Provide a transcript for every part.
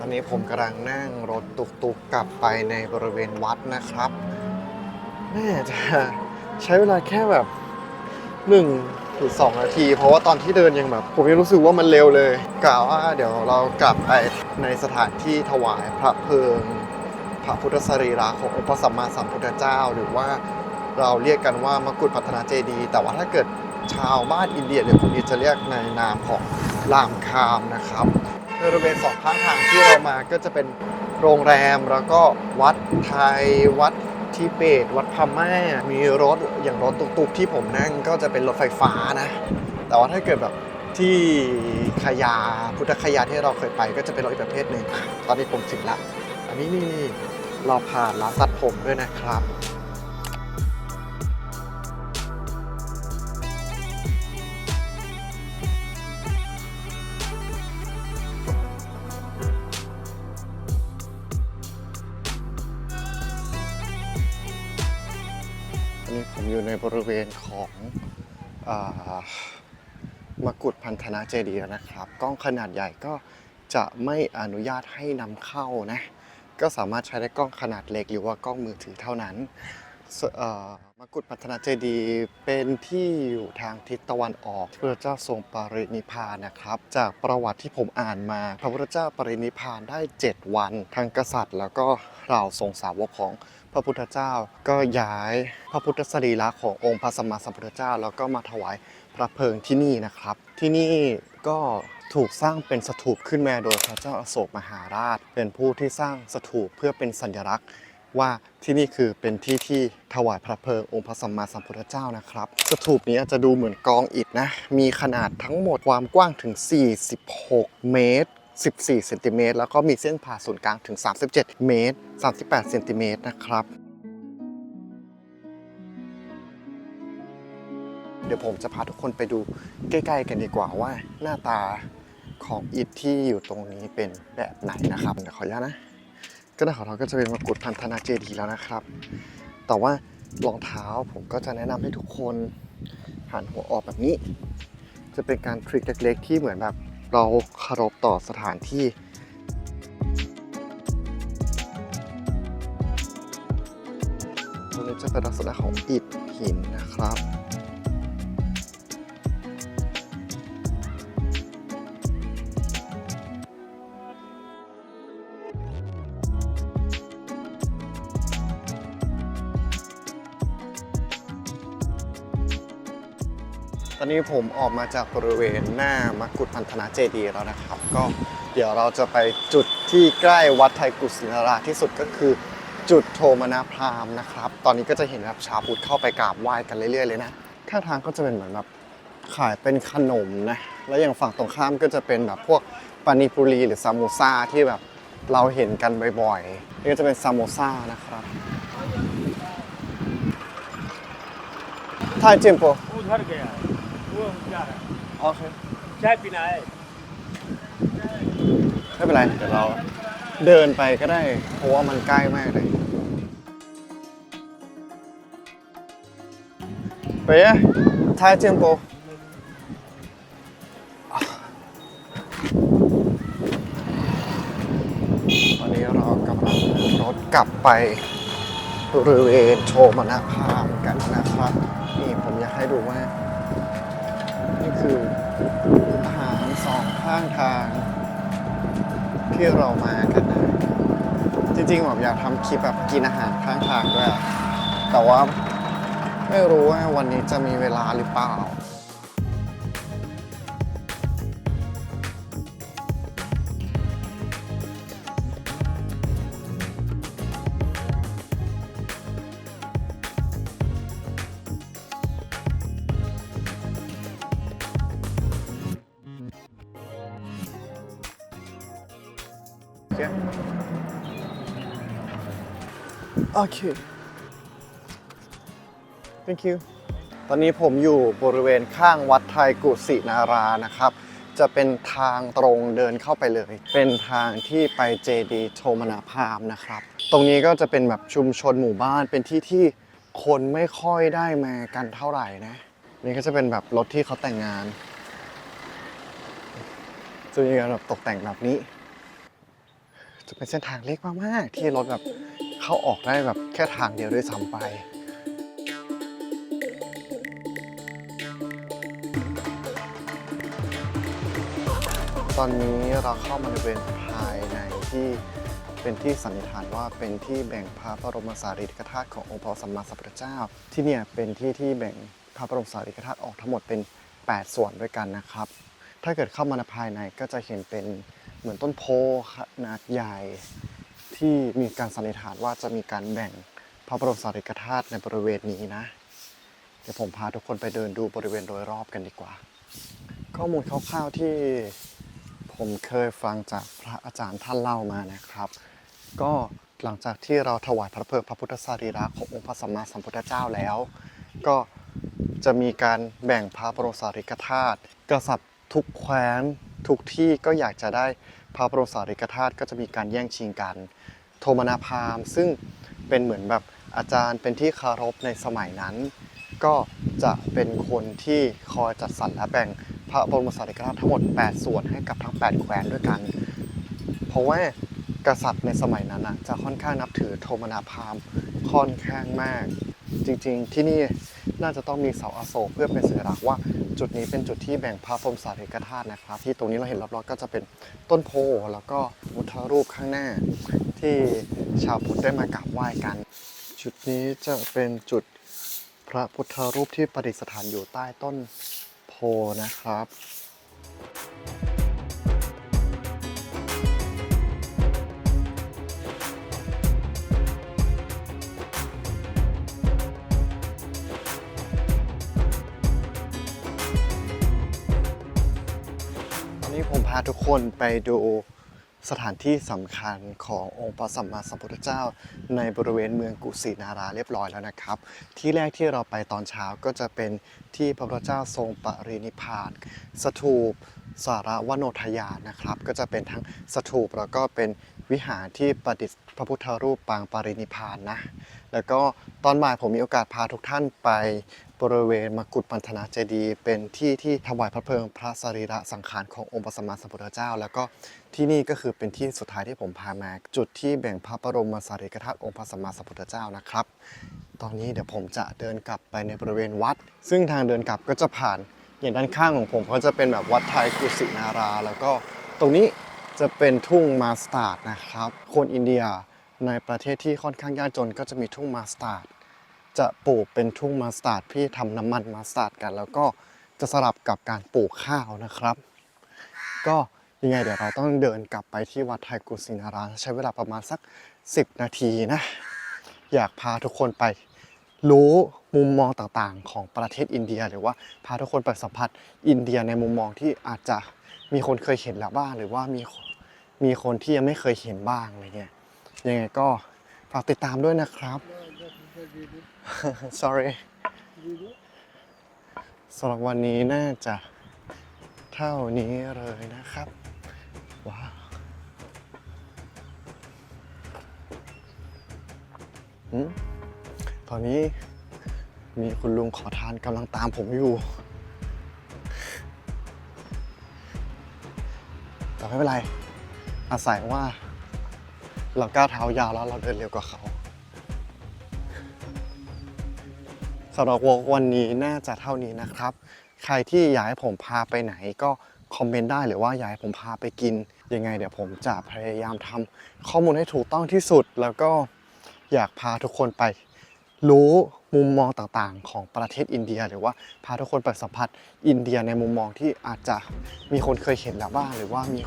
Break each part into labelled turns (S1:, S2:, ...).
S1: ตอนนี้ผมกำลังนั่งรถตุกๆกลับไปในบริเวณวัดนะครับแม่จะใช้เวลาแค่แบบหนึ่งหรือสองนาที เพราะว่าตอนที่เดินยังแบบ ผมยังรู้สึกว่ามันเร็วเลยกล่าวว่าเดี๋ยวเรากลับไปในสถานที่ถวายพระเพลิง พระพุทธสรีระขององค์พระสัมมาสัมพุทธเจ้า หรือว่าเราเรียกกันว่ามกุฏพัฒนาเจดีแต่ว่าถ้าเกิดชาวบ้านอินเดียหรือคนอินจะเรียกในนามของรามคามนะครับ บริเวณสองข้างทางที่เรามาก็จะเป็นโรงแรมแล้วก็วัดไทยวัดทิเบตวัดพม่ามีรถอย่างรถตุกๆ ที่ผมนั่งก็จะเป็นรถไฟฟ้านะ แต่ว่าถ้าเกิดแบบที่ขยาพุทธคยาที่เราเคยไปก็จะเป็นรถอีกประเภทหนึ่งอะตอนนี้ผมถึงละ อันนี้นี่นี่เราผ่านร้านตัดผมด้วยนะครับ ในบริเวณของอมกุฏพันธนาเจดีย์นะครับ กล้องขนาดใหญ่ก็จะไม่อนุญาตให้นำเข้านะ ก็สามารถใช้ได้กล้องขนาดเล็กหรือว่ากล้องมือถือเท่านั้นมกุฏพัฒนาเจดีย์เป็นที่อยู่ทางทิศตะวันออกพระเจ้าทรงปรินิพานนะครับ จากประวัติที่ผมอ่านมา พระพุทธเจ้าปรินิพพานได้ 7 วัน ทางกษัตริย์ แล้วก็เหล่าทรงสาวกของ พระพุทธเจ้าก็ย้ายพระพุทธสรีระขององค์พระสัมมาสัมพุทธเจ้า แล้วก็มาถวายพระเพลิงที่นี่นะครับ ที่นี่ก็ถูกสร้างเป็นสถูปขึ้นมาโดยพระเจ้าอโศกมหาราช เป็นผู้ที่สร้างสถูปเพื่อเป็นสัญลักษณ์ว่าที่นี่คือเป็นที่ที่ถวายพระเพลิงองค์พระสัมมาสัมพุทธเจ้านะครับ สถูปนี้จะดูเหมือนกองอิฐนะ มีขนาดทั้งหมดความกว้างถึง 46 เมตร 14เซนติเมตรแล้วก็มีเส้นผ่าศูนย์กลางถึง 37 เมตร 38เซนติเมตรนะครับ เดี๋ยวผมจะพาทุกคนไปดูใกล้ๆกันดีกว่าว่าหน้าตาของอิฐที่อยู่ตรงนี้เป็นแบบไหนนะครับ เดี๋ยวขออนุญาตนะ ก็ได้ของเราก็จะเป็นมกุฎพันธนาเจดีแล้วนะครับ แต่ว่ารองเท้าผมก็จะแนะนำให้ทุกคนหันหัวออกแบบนี้ จะเป็นการทริคเล็กๆที่เหมือนแบบ เราเคารพต่อสถานที่ตรงนี้จะเป็นลักษณะของอิฐหินนะครับ ตอนนี้ผมออกมาจากบริเวณหน้ามกุฏพันธนาเจดีย์แล้วนะครับ ก็เดี๋ยวเราจะไปจุดที่ใกล้วัดไทยกุศินาราที่สุดก็คือจุดโทมนาพรามนะครับ ตอนนี้ก็จะเห็นแบบชาวพุทธเข้าไปกราบไหว้กันเรื่อยๆเลยนะข้างทางก็จะเป็นเหมือนแบบขายเป็นขนมนะ แล้วอย่างฝั่งตรงข้ามก็จะเป็นแบบพวกปานิปุรีหรือซาโมซาที่แบบเราเห็นกันบ่อยๆ นี่ก็จะเป็นซาโมซานะครับถ่ายจิมโป โอเค
S2: ใช่ปี
S1: ไหนไม่เป็นไร เดี๋ยวเราเดินไปก็ได้ เพราะว่ามันใกล้มากเลยไปยะท้ายเจียงโปวันนี้เรากำลังรถกลับไปบริเวณโชมนาพามกันนะครับ นี่ผมอยากให้ดูว่า นี่คืออาหารสองข้างทางที่เรามากันนะจริงๆผมอยากทำคลิปแบบกินอาหารข้างทางด้วยแต่ว่าไม่รู้ว่าวันนี้จะมีเวลาหรือเปล่า โอเค thank you ตอนนี้ผมอยู่บริเวณข้างวัดไทยกุสินารานะครับ จะเป็นทางตรงเดินเข้าไปเลย เป็นทางที่ไปเจดีย์โทมนาพรามนะครับ ตรงนี้ก็จะเป็นแบบชุมชนหมู่บ้านเป็นที่ที่คนไม่ค่อยได้มากันเท่าไหร่นะ นี่ก็จะเป็นแบบรถที่เขาแต่งงานจะมีการแบบตกแต่งแบบนี้ จะเป็นเส้นทางเล็กมากๆ ที่รถแบบเข้าออกได้แบบแค่ทางเดียวด้วยซ้ำไป ตอนนี้เราเข้ามาในบริเวณภายในที่เป็นที่สันนิษฐานว่าเป็นที่แบ่งพระบรมสารีริกธาตุขององค์พระสัมมาสัมพุทธเจ้า ที่เนี่ยเป็นที่ที่แบ่งพระบรมสารีริกธาตุออกทั้งหมดเป็น 8 ส่วนด้วยกันนะครับ ถ้าเกิดเข้ามาในภายในก็จะเห็นเป็น เหมือนต้นโพขนาดใหญ่ที่มีการสันนิษฐานว่าจะมีการแบ่งพระบรมสารีริกธาตุในบริเวณนี้นะ เดี๋ยวผมพาทุกคนไปเดินดูบริเวณโดยรอบกันดีกว่า ข้อมูลคร่าวๆที่ผมเคยฟังจากพระอาจารย์ท่านเล่ามานะครับ ก็หลังจากที่เราถวายพระเพลิงพระพุทธสรีระขององค์พระสัมมาสัมพุทธเจ้าแล้ว ก็จะมีการแบ่งพระบรมสารีริกธาตุกษัตริย์ทุกแคว้น ทุกที่ก็อยากจะได้พระบรมสารีริกธาตุก็จะมีการแย่งชิงกัน โทมนาพราหมณ์ซึ่งเป็นเหมือนแบบอาจารย์เป็นที่คารพในสมัยนั้น ก็จะเป็นคนที่คอยจัดสรรและแบ่งพระบรมสารีริกธาตุทั้งหมด 8 ส่วนให้กับทั้ง 8 แคว้นด้วยกัน เพราะว่ากษัตริย์ในสมัยนั้นน่ะจะค่อนข้างนับถือโทมนาพราหมณ์ค่อนข้างมาก จริงๆที่นี่ น่าจะต้องมีเสาอโศกเพื่อเป็นสัญลักษณ์ว่าจุดนี้เป็นจุดที่แบ่งพระบรมสารีริกธาตุนะครับ ที่ตรงนี้เราเห็นรอบๆก็จะเป็นต้นโพแล้วก็พุทรูปข้างหน้า ที่ชาวพุทธได้มากราบไหว้กัน จุดนี้จะเป็นจุดพระพุทธรูปที่ประดิษฐานอยู่ใต้ต้นโพนะครับ นนี้ผมพาทุกคนไปดูสถานที่สำคัญขององค์พระสัมมาสัมพุทธเจ้า ในบริเวณเมืองกุสินาราเรียบร้อยแล้วนะครับ ที่แรกที่เราไปตอนเช้าก็จะเป็นที่พระพุทธเจ้าทรงปรินิพพานสถูปสารวโนทยานนะครับ ก็จะเป็นทั้งสถูปแล้วก็เป็น วิหารที่ประดิษฐ์พระพุทธรูปปางปรินิพานนะ แล้วก็ตอนบ่ายผมมีโอกาสพาทุกท่านไปบริเวณมกุฏปันธนาเจดีย์เป็นที่ที่ถวายพระเพลิงพระสรีระสังขารขององค์พระสัมมาสัมพุทธเจ้า แล้วก็ที่นี่ก็คือเป็นที่สุดท้ายที่ผมพามาจุดที่แบ่งพระบรมสารีริกธาตุองค์พระสัมมาสัมพุทธเจ้านะครับ ตอนนี้เดี๋ยวผมจะเดินกลับไปในบริเวณวัด ซึ่งทางเดินกลับก็จะผ่านอย่างด้านข้างของผมก็จะเป็นแบบวัดไทยกุสินารา แล้วก็ตรงนี้ จะเป็นทุ่งมาสตาร์ดนะครับ คนอินเดียในประเทศที่ค่อนข้างยากจนก็จะมีทุ่งมาสตาร์ดจะปลูกเป็นทุ่งมาสตาร์ดที่ทำน้ำมันมาสตาร์ดกัน แล้วก็จะสลับกับการปลูกข้าวนะครับ ก็ยังไงเดี๋ยวเราต้องเดินกลับไปที่วัดไทยกุสินาราใช้เวลาประมาณสัก 10 นาทีนะ อยากพาทุกคนไปรู้มุมมองต่างๆ ของประเทศอินเดีย หรือว่าพาทุกคนไปสัมผัสอินเดียในมุมมองที่อาจจะ มีคนเคยเห็นแล้วบ้างหรือว่ามีมีคนที่ยังไม่เคยเห็นบ้างอะไรเงี้ยยังไงก็ฝากติดตามด้วยนะครับ sorry สำหรับวันนี้น่าจะเท่านี้เลยนะครับ ว้าวอืมตอนนี้มีคุณลุงขอทานกำลังตามผมอยู่ ไม่เป็นไร อาศัยว่า เราก้าวเท้ายาวแล้วเราเดินเร็วกว่าเขาสำหรับวอล์กวันนี้น่าจะเท่านี้นะครับ ใครที่อยากให้ผมพาไปไหนก็คอมเมนต์ได้หรือว่าอยากให้ผมพาไปกิน ยังไงเดี๋ยวผมจะพยายามทำข้อมูลให้ถูกต้องที่สุด แล้วก็อยากพาทุกคนไป รู้มุมมองต่างๆ ของประเทศอินเดีย หรือว่าพาทุกคนไปสัมผัสอินเดียในมุมมองที่อาจจะมีคนเคยเห็นแล้วบ้างหรือว่ามี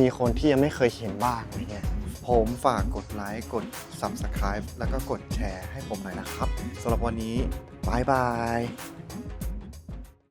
S1: มีคนที่ยังไม่เคยเห็นบ้างอะไรเงี้ยผมฝากกดไลค์กด Subscribe แล้วก็กดแชร์ให้ผมหน่อยนะครับสำหรับวันนี้บายบาย